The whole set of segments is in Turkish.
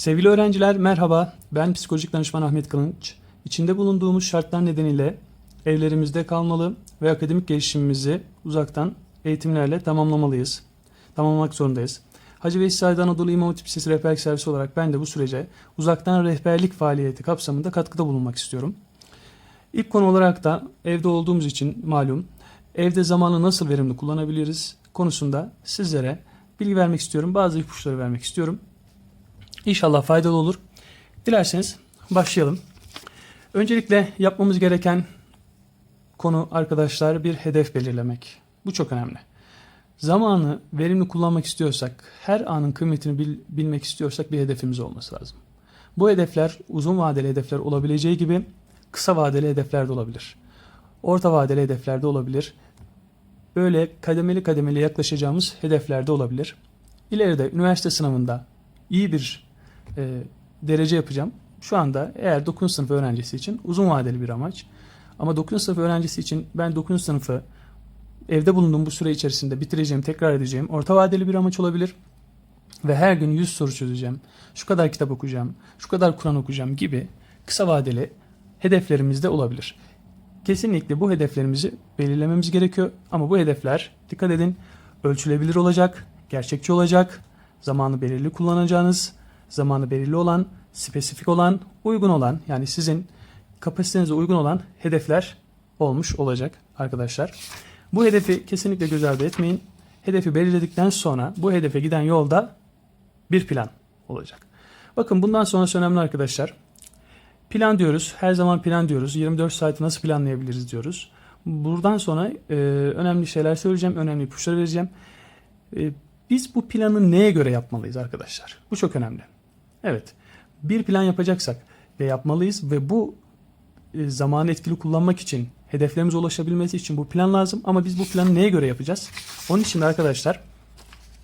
Sevgili öğrenciler merhaba. Ben psikolojik danışman Ahmet Kılınç. İçinde bulunduğumuz şartlar nedeniyle evlerimizde kalmalı ve akademik gelişimimizi uzaktan eğitimlerle tamamlamalıyız. Tamamlamak zorundayız. Hacı Veys Said Anadolu İmam Hatip Lisesi Rehberlik Servisi olarak ben de bu sürece uzaktan rehberlik faaliyeti kapsamında katkıda bulunmak istiyorum. İlk konu olarak da evde olduğumuz için malum evde zamanı nasıl verimli kullanabiliriz konusunda sizlere bilgi vermek istiyorum. Bazı ipuçları vermek istiyorum. İnşallah faydalı olur. Dilerseniz başlayalım. Öncelikle yapmamız gereken konu arkadaşlar bir hedef belirlemek. Bu çok önemli. Zamanı verimli kullanmak istiyorsak, her anın kıymetini bil- bilmek istiyorsak bir hedefimiz olması lazım. Bu hedefler uzun vadeli hedefler olabileceği gibi kısa vadeli hedefler de olabilir. Orta vadeli hedefler de olabilir. Böyle kademeli kademeli yaklaşacağımız hedefler de olabilir. İleride üniversite sınavında iyi bir e, derece yapacağım. Şu anda eğer 9. sınıf öğrencisi için uzun vadeli bir amaç. Ama 9. sınıf öğrencisi için ben 9. sınıfı evde bulunduğum bu süre içerisinde bitireceğim, tekrar edeceğim orta vadeli bir amaç olabilir. Ve her gün 100 soru çözeceğim, şu kadar kitap okuyacağım, şu kadar Kur'an okuyacağım gibi kısa vadeli hedeflerimiz de olabilir. Kesinlikle bu hedeflerimizi belirlememiz gerekiyor ama bu hedefler dikkat edin ölçülebilir olacak, gerçekçi olacak, zamanı belirli kullanacağınız, zamanı belirli olan, spesifik olan, uygun olan yani sizin kapasitenize uygun olan hedefler olmuş olacak arkadaşlar. Bu hedefi kesinlikle göz ardı etmeyin. Hedefi belirledikten sonra bu hedefe giden yolda bir plan olacak. Bakın bundan sonrası önemli arkadaşlar. Plan diyoruz. Her zaman plan diyoruz. 24 saati nasıl planlayabiliriz diyoruz. Buradan sonra e, önemli şeyler söyleyeceğim. Önemli ipuçları vereceğim. E, biz bu planı neye göre yapmalıyız arkadaşlar? Bu çok önemli. Evet. Bir plan yapacaksak ve yapmalıyız ve bu e, zamanı etkili kullanmak için hedeflerimize ulaşabilmesi için bu plan lazım ama biz bu planı neye göre yapacağız? Onun için de arkadaşlar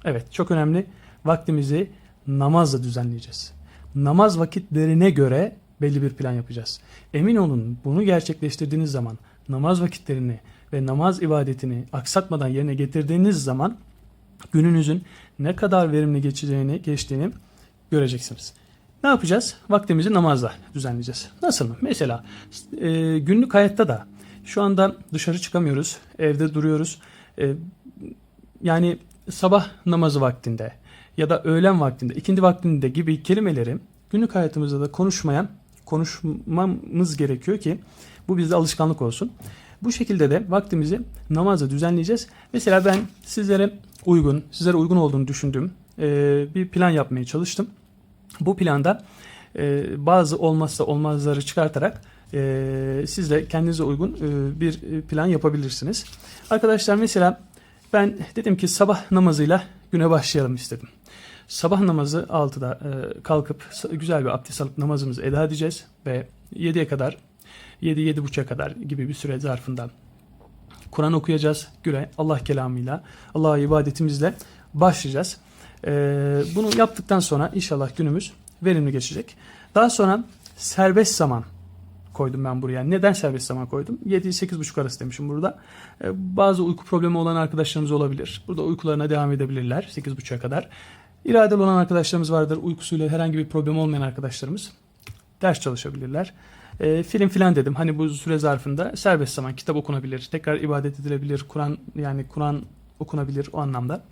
evet çok önemli vaktimizi namazla düzenleyeceğiz. Namaz vakitlerine göre belli bir plan yapacağız. Emin olun bunu gerçekleştirdiğiniz zaman namaz vakitlerini ve namaz ibadetini aksatmadan yerine getirdiğiniz zaman gününüzün ne kadar verimli geçeceğini, geçtiğini göreceksiniz. Ne yapacağız? Vaktimizi namazla düzenleyeceğiz. Nasıl mı? Mesela e, günlük hayatta da şu anda dışarı çıkamıyoruz, evde duruyoruz. E, yani sabah namazı vaktinde ya da öğlen vaktinde, ikindi vaktinde gibi kelimeleri günlük hayatımızda da konuşmayan, konuşmamız gerekiyor ki bu bizde alışkanlık olsun. Bu şekilde de vaktimizi namazla düzenleyeceğiz. Mesela ben sizlere uygun, sizlere uygun olduğunu düşündüğüm e, bir plan yapmaya çalıştım. Bu planda e, bazı olmazsa olmazları çıkartarak e, siz de kendinize uygun e, bir plan yapabilirsiniz. Arkadaşlar mesela ben dedim ki sabah namazıyla güne başlayalım istedim. Sabah namazı 6'da e, kalkıp güzel bir abdest alıp namazımızı eda edeceğiz ve 7'ye kadar 7-7.30'a kadar gibi bir süre zarfında Kur'an okuyacağız. Güne Allah kelamıyla, Allah'a ibadetimizle başlayacağız. Ee, bunu yaptıktan sonra inşallah günümüz verimli geçecek. Daha sonra serbest zaman koydum ben buraya. Neden serbest zaman koydum? 7-8.30 arası demişim burada. Ee, bazı uyku problemi olan arkadaşlarımız olabilir. Burada uykularına devam edebilirler 8.30'a kadar. İradeli olan arkadaşlarımız vardır. Uykusuyla herhangi bir problem olmayan arkadaşlarımız ders çalışabilirler. E, film filan dedim. Hani bu süre zarfında serbest zaman kitap okunabilir, tekrar ibadet edilebilir, Kur'an yani Kur'an okunabilir o anlamda.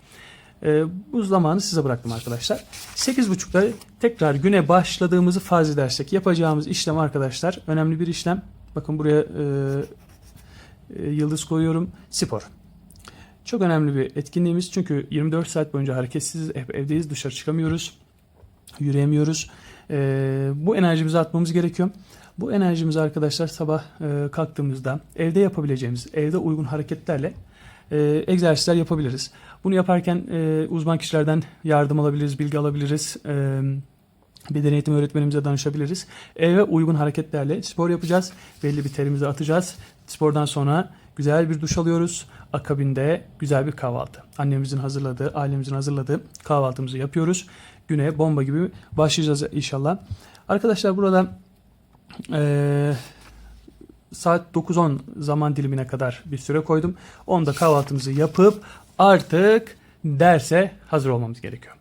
E, bu zamanı size bıraktım arkadaşlar. 8.30'da tekrar güne başladığımızı farz edersek yapacağımız işlem arkadaşlar önemli bir işlem. Bakın buraya e, e, yıldız koyuyorum. Spor. Çok önemli bir etkinliğimiz çünkü 24 saat boyunca hareketsiz hep evdeyiz dışarı çıkamıyoruz yürüyemiyoruz. E, bu enerjimizi atmamız gerekiyor. Bu enerjimizi arkadaşlar sabah e, kalktığımızda evde yapabileceğimiz, evde uygun hareketlerle e, egzersizler yapabiliriz. Bunu yaparken e, uzman kişilerden yardım alabiliriz, bilgi alabiliriz. E, beden eğitimi öğretmenimize danışabiliriz. Eve uygun hareketlerle spor yapacağız. Belli bir terimizi atacağız. Spordan sonra güzel bir duş alıyoruz. Akabinde güzel bir kahvaltı. Annemizin hazırladığı, ailemizin hazırladığı kahvaltımızı yapıyoruz. Güne bomba gibi başlayacağız inşallah. Arkadaşlar burada eee saat 9-10 zaman dilimine kadar bir süre koydum. Onda kahvaltımızı yapıp artık derse hazır olmamız gerekiyor.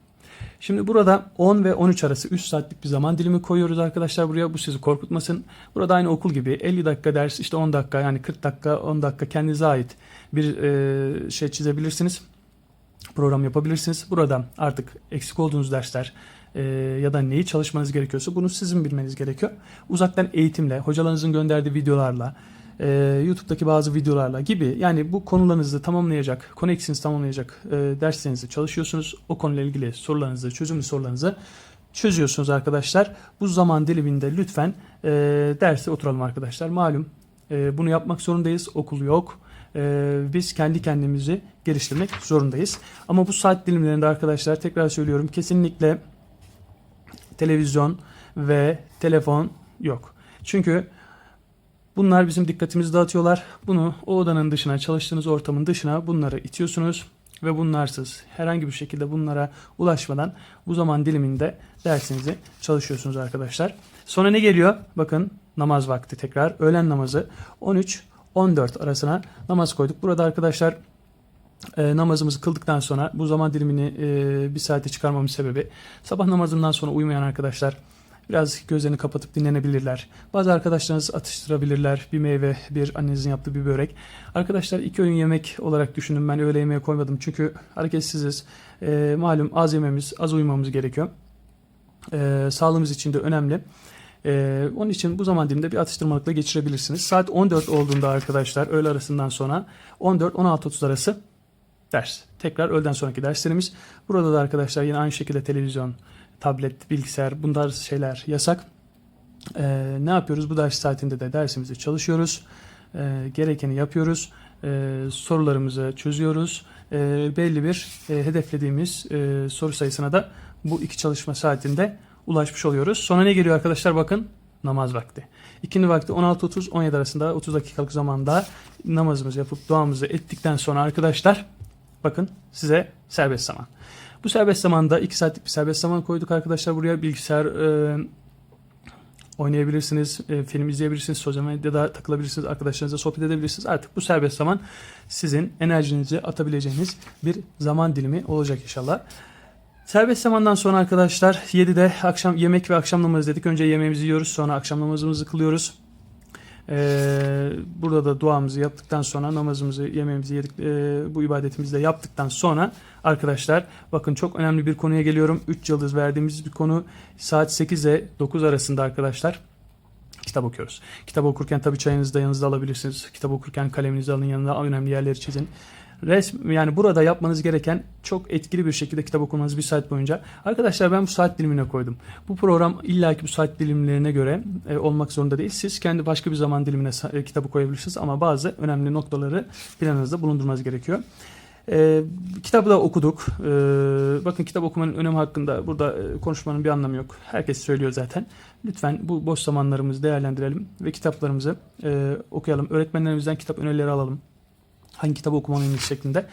Şimdi burada 10 ve 13 arası 3 saatlik bir zaman dilimi koyuyoruz arkadaşlar buraya. Bu sizi korkutmasın. Burada aynı okul gibi 50 dakika ders işte 10 dakika yani 40 dakika 10 dakika kendinize ait bir e, şey çizebilirsiniz. Program yapabilirsiniz. Burada artık eksik olduğunuz dersler e, ya da neyi çalışmanız gerekiyorsa bunu sizin bilmeniz gerekiyor. Uzaktan eğitimle, hocalarınızın gönderdiği videolarla, e, YouTube'daki bazı videolarla gibi yani bu konularınızı tamamlayacak, konu eksiğinizi tamamlayacak e, derslerinizi çalışıyorsunuz. O konuyla ilgili sorularınızı, çözümlü sorularınızı çözüyorsunuz arkadaşlar. Bu zaman diliminde lütfen e, derse oturalım arkadaşlar. Malum e, bunu yapmak zorundayız. Okul yok. E, biz kendi kendimizi geliştirmek zorundayız. Ama bu saat dilimlerinde arkadaşlar tekrar söylüyorum kesinlikle televizyon ve telefon yok. Çünkü bunlar bizim dikkatimizi dağıtıyorlar. Bunu o odanın dışına, çalıştığınız ortamın dışına bunları itiyorsunuz ve bunlarsız herhangi bir şekilde bunlara ulaşmadan bu zaman diliminde dersinizi çalışıyorsunuz arkadaşlar. Sonra ne geliyor? Bakın namaz vakti tekrar. Öğlen namazı 13-14 arasına namaz koyduk. Burada arkadaşlar e, namazımızı kıldıktan sonra bu zaman dilimini e, bir saate çıkarmamın sebebi sabah namazından sonra uyumayan arkadaşlar biraz gözlerini kapatıp dinlenebilirler. Bazı arkadaşlarınız atıştırabilirler. Bir meyve, bir annenizin yaptığı bir börek. Arkadaşlar iki öğün yemek olarak düşünün. Ben öğle yemeğe koymadım. Çünkü hareketsiziz. E, malum az yememiz, az uyumamız gerekiyor. E, sağlığımız için de önemli. Ee, onun için bu zaman diliminde bir atıştırmalıkla geçirebilirsiniz. Saat 14 olduğunda arkadaşlar öğle arasından sonra 14-16.30 arası ders. Tekrar öğleden sonraki derslerimiz. Burada da arkadaşlar yine aynı şekilde televizyon, tablet, bilgisayar bunlar şeyler yasak. Ee, ne yapıyoruz? Bu ders saatinde de dersimizi çalışıyoruz. Ee, gerekeni yapıyoruz. Ee, sorularımızı çözüyoruz. Ee, belli bir e, hedeflediğimiz e, soru sayısına da bu iki çalışma saatinde ulaşmış oluyoruz. Sonra ne geliyor arkadaşlar? Bakın namaz vakti. İkindi vakti 16.30-17 arasında 30 dakikalık zamanda namazımızı yapıp duamızı ettikten sonra arkadaşlar bakın size serbest zaman. Bu serbest zamanda 2 saatlik bir serbest zaman koyduk arkadaşlar buraya bilgisayar e, oynayabilirsiniz, e, film izleyebilirsiniz, sosyal medyada takılabilirsiniz, arkadaşlarınızla sohbet edebilirsiniz. Artık bu serbest zaman sizin enerjinizi atabileceğiniz bir zaman dilimi olacak inşallah. Serbest zamandan sonra arkadaşlar 7'de akşam yemek ve akşam namazı dedik. Önce yemeğimizi yiyoruz sonra akşam namazımızı kılıyoruz. Ee, burada da duamızı yaptıktan sonra namazımızı yemeğimizi yedik e, bu ibadetimizi de yaptıktan sonra arkadaşlar bakın çok önemli bir konuya geliyorum. 3 yıldız verdiğimiz bir konu saat 8 ile 9 arasında arkadaşlar kitap okuyoruz. Kitap okurken tabii çayınızı da yanınızda alabilirsiniz. Kitap okurken kaleminizi alın yanına önemli yerleri çizin. Resm yani burada yapmanız gereken çok etkili bir şekilde kitap okumanız bir saat boyunca. Arkadaşlar ben bu saat dilimine koydum. Bu program illaki bu saat dilimlerine göre e, olmak zorunda değil. Siz kendi başka bir zaman dilimine e, kitabı koyabilirsiniz ama bazı önemli noktaları planınızda bulundurmanız gerekiyor. E, kitabı da okuduk. E, bakın kitap okumanın önemi hakkında burada e, konuşmanın bir anlamı yok. Herkes söylüyor zaten. Lütfen bu boş zamanlarımızı değerlendirelim ve kitaplarımızı e, okuyalım. Öğretmenlerimizden kitap önerileri alalım hangi kitabı okumalıyım şeklinde.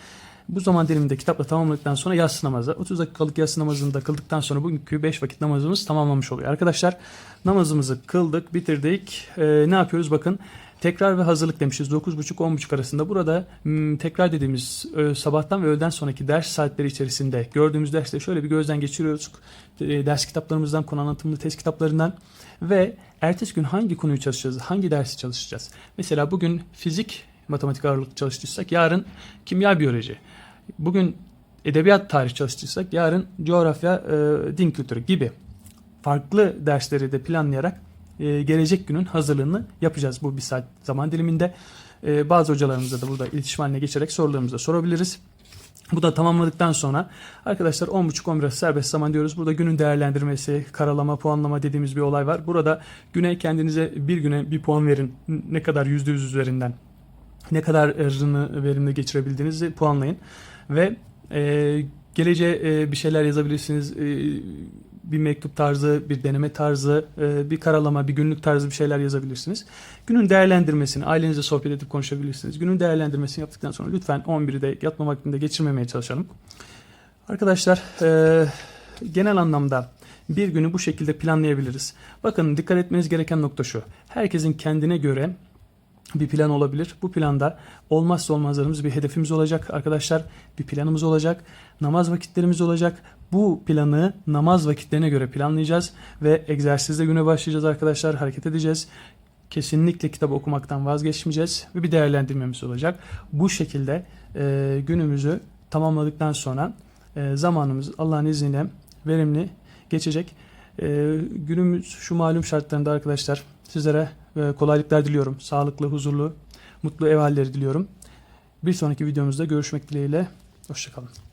Bu zaman diliminde kitapla tamamladıktan sonra yatsı namazı. 30 dakikalık yatsı namazını da kıldıktan sonra bugünkü 5 vakit namazımız tamamlamış oluyor. Arkadaşlar namazımızı kıldık, bitirdik. Ee, ne yapıyoruz bakın. Tekrar ve hazırlık demişiz 9.30-10.30 arasında. Burada m, tekrar dediğimiz e, sabahtan ve öğleden sonraki ders saatleri içerisinde gördüğümüz dersleri şöyle bir gözden geçiriyoruz. E, ders kitaplarımızdan, konu anlatımlı test kitaplarından ve ertesi gün hangi konuyu çalışacağız, hangi dersi çalışacağız. Mesela bugün fizik matematik ağırlıklı çalıştıysak yarın kimya biyoloji. Bugün edebiyat tarih çalıştıysak yarın coğrafya e, din kültürü gibi farklı dersleri de planlayarak e, gelecek günün hazırlığını yapacağız bu bir saat zaman diliminde. E, bazı hocalarımızla da burada iletişim haline geçerek sorularımızı da sorabiliriz. Bu da tamamladıktan sonra arkadaşlar 10.30-11 serbest zaman diyoruz. Burada günün değerlendirmesi, karalama, puanlama dediğimiz bir olay var. Burada güne kendinize bir güne bir puan verin. Ne kadar %100 üzerinden ne kadarını verimli geçirebildiğinizi puanlayın. Ve e, geleceğe e, bir şeyler yazabilirsiniz. E, bir mektup tarzı, bir deneme tarzı, e, bir karalama, bir günlük tarzı bir şeyler yazabilirsiniz. Günün değerlendirmesini ailenizle sohbet edip konuşabilirsiniz. Günün değerlendirmesini yaptıktan sonra lütfen 11'de yatma vaktinde geçirmemeye çalışalım. Arkadaşlar e, genel anlamda bir günü bu şekilde planlayabiliriz. Bakın dikkat etmeniz gereken nokta şu. Herkesin kendine göre bir plan olabilir. Bu planda olmazsa olmazlarımız bir hedefimiz olacak arkadaşlar. Bir planımız olacak. Namaz vakitlerimiz olacak. Bu planı namaz vakitlerine göre planlayacağız ve egzersizle güne başlayacağız arkadaşlar. Hareket edeceğiz. Kesinlikle kitap okumaktan vazgeçmeyeceğiz ve bir değerlendirmemiz olacak. Bu şekilde e, günümüzü tamamladıktan sonra e, zamanımız Allah'ın izniyle verimli geçecek. E, günümüz şu malum şartlarında arkadaşlar sizlere e, kolaylıklar diliyorum. Sağlıklı, huzurlu, mutlu ev halleri diliyorum. Bir sonraki videomuzda görüşmek dileğiyle. Hoşçakalın.